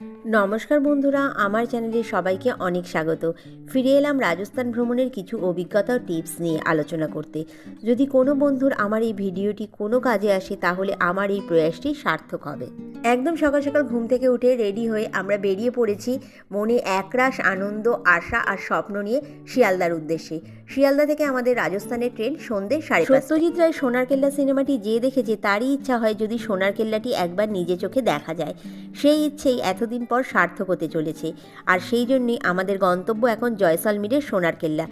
নমস্কার বন্ধুরা, আমার চ্যানেলে সবাইকে অনেক স্বাগত। ফিরে এলাম রাজস্থান ভ্রমণের কিছু অভিজ্ঞতা ও টিপস নিয়ে আলোচনা করতে। যদি কোনো বন্ধুর আমার এই ভিডিওটি কোনো কাজে আসে, তাহলে আমার এই প্রয়াসটি সার্থক হবে। একদম সকাল সকাল ঘুম থেকে উঠে রেডি হয়ে আমরা বেরিয়ে পড়েছি মনে একরাশ আনন্দ, আশা আর স্বপ্ন নিয়ে শিয়ালদার উদ্দেশ্যে। শিয়ালদা থেকে আমাদের রাজস্থানের ট্রেন সন্ধ্যে সাড়ে সত্যজিৎ রায় সোনার কেল্লা সিনেমাটি যে দেখেছে তারই ইচ্ছা হয় যদি সোনার কেল্লাটি একবার নিজে চোখে দেখা যায়। সেই ইচ্ছেই এতদিন পর সার্থক হতে চলেছে। আর সেই জন্যই আমাদের গন্তব্য এখন জয়সালমীরের সোনার কেল্লা।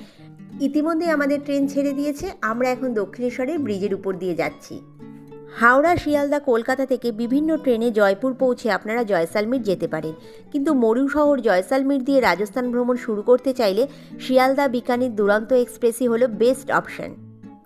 ইতিমধ্যে আমাদের ট্রেন ছেড়ে দিয়েছে আমরা এখন দক্ষিণেশ্বরের ব্রিজের উপর দিয়ে যাচ্ছি। হাওড়া, শিয়ালদা, কলকাতা থেকে বিভিন্ন ট্রেনে জয়পুর পৌঁছে আপনারা জয়সালমীর যেতে পারেন। কিন্তু মরু শহর জয়সালমীর দিয়ে রাজস্থান ভ্রমণ শুরু করতে চাইলে শিয়ালদা বিকানির দুরন্ত এক্সপ্রেসই হলো বেস্ট অপশন।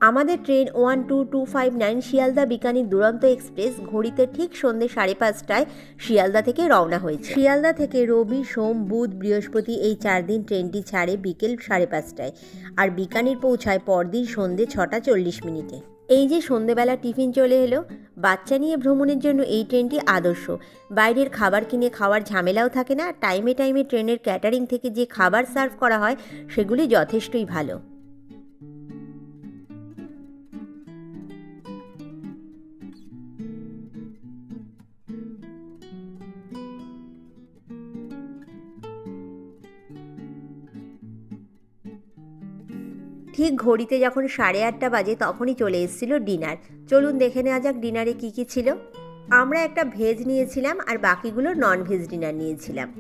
আমাদের train one, two two, five, nine Sealdah Bikaner Duronto express ঘড়িতে ঠিক সন্ধ্যে সাড়ে পাঁচটায় শিয়ালদা থেকে রওনা হয়েছে। শিয়ালদা থেকে রবি, সোম, বুধ, বৃহস্পতি এই চার দিন ট্রেনটি ছাড়ে বিকেল সাড়ে পাঁচটায়। আর বিকানির পৌঁছায় পরদিন সন্ধ্যে ছটা চল্লিশ মিনিটে। এই যে সন্ধেবেলা টিফিন চলে এলো, বাচ্চা নিয়ে ভ্রমণের জন্য এই ট্রেনটি আদর্শ। বাইরের খাবার কিনে খাওয়ার ঝামেলাও থাকে না, টাইমে টাইমে ট্রেনের ক্যাটারিং থেকে যে খাবার সার্ভ করা হয়, সেগুলি যথেষ্টই ভালো। ঠিক ঘড়িতে যখন সাড়ে আটটা বাজে তখনই চলে এসেছিল ডিনার। চলুন দেখে নেওয়া যাক ডিনারে কী কী ছিল। আমরা একটা ভেজ নিয়েছিলাম আর বাকিগুলো নন ভেজ ডিনার নিয়েছিলাম।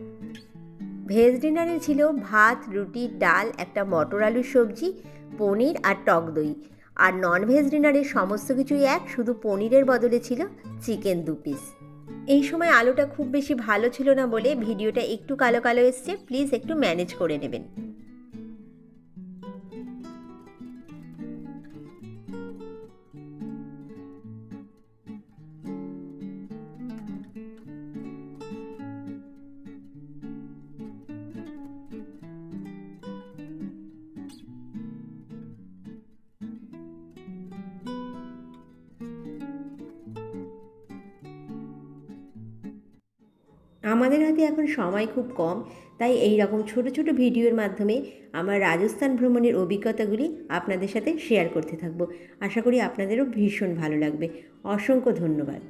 ভেজ ডিনারে ছিল ভাত, রুটি, ডাল, একটা মটর আলুর সবজি, পনির আর টক দই। আর নন ভেজ ডিনারের সমস্ত কিছুই এক, শুধু পনিরের বদলে ছিল চিকেন দু পিস এই সময় আলুটা খুব বেশি ভালো ছিল না বলে ভিডিওটা একটু কালো কালো এসছে প্লিজ একটু ম্যানেজ করে নেবেন। আমাদের হাতে এখন সময় খুব কম, তাই এই রকম ছোট ছোট ভিডিওর মাধ্যমে আমার রাজস্থান ভ্রমণের অভিজ্ঞতাগুলি আপনাদের সাথে শেয়ার করতে থাকব। আশা করি আপনাদেরও ভীষণ ভালো লাগবে। অসংখ্য ধন্যবাদ।